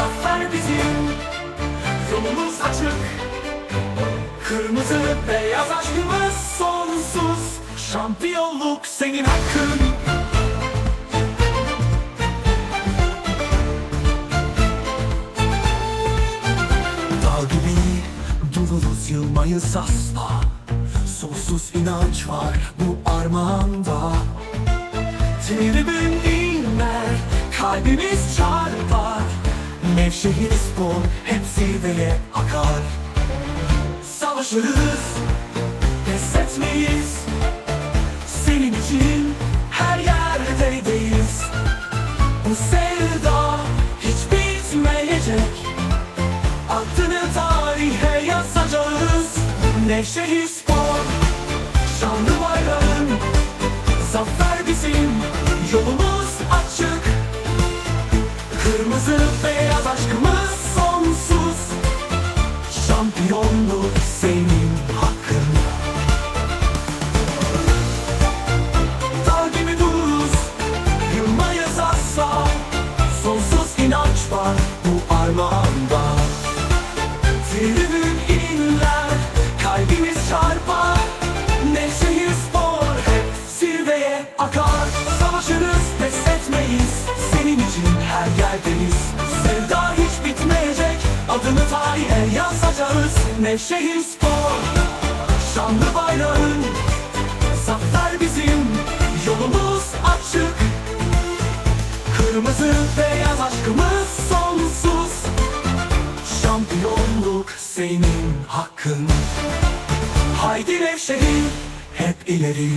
zafer bizim Yolumuz açık. Kırmızı beyaz aşkımız sonsuz. Şampiyonluk senin hakkın. Dağ gibi dururuz yılmayız asla Sonsuz inanç var bu armağanda. Tenimin inler kalbimiz çarpar. Nevşehir spor hep zirveye akar. Savaşırız pes etmeyiz. Senin için her yerdeyiz. Bu sevda hiç bitmeyecek. Adını tarihe yazacağız. Nevşehir Spor Şanlı bayrağın Zafer bizim Yolumuz açık Kırmızı beyaz aşkımız sonsuz. Şampiyonluk Adını tarihe yazacağız. Nevşehir spor. Şanlı bayrağın. Zafer bizim. Yolumuz açık. Kırmızı beyaz aşkımız sonsuz. Şampiyonluk senin hakkın. Haydi Nevşehir hep ileri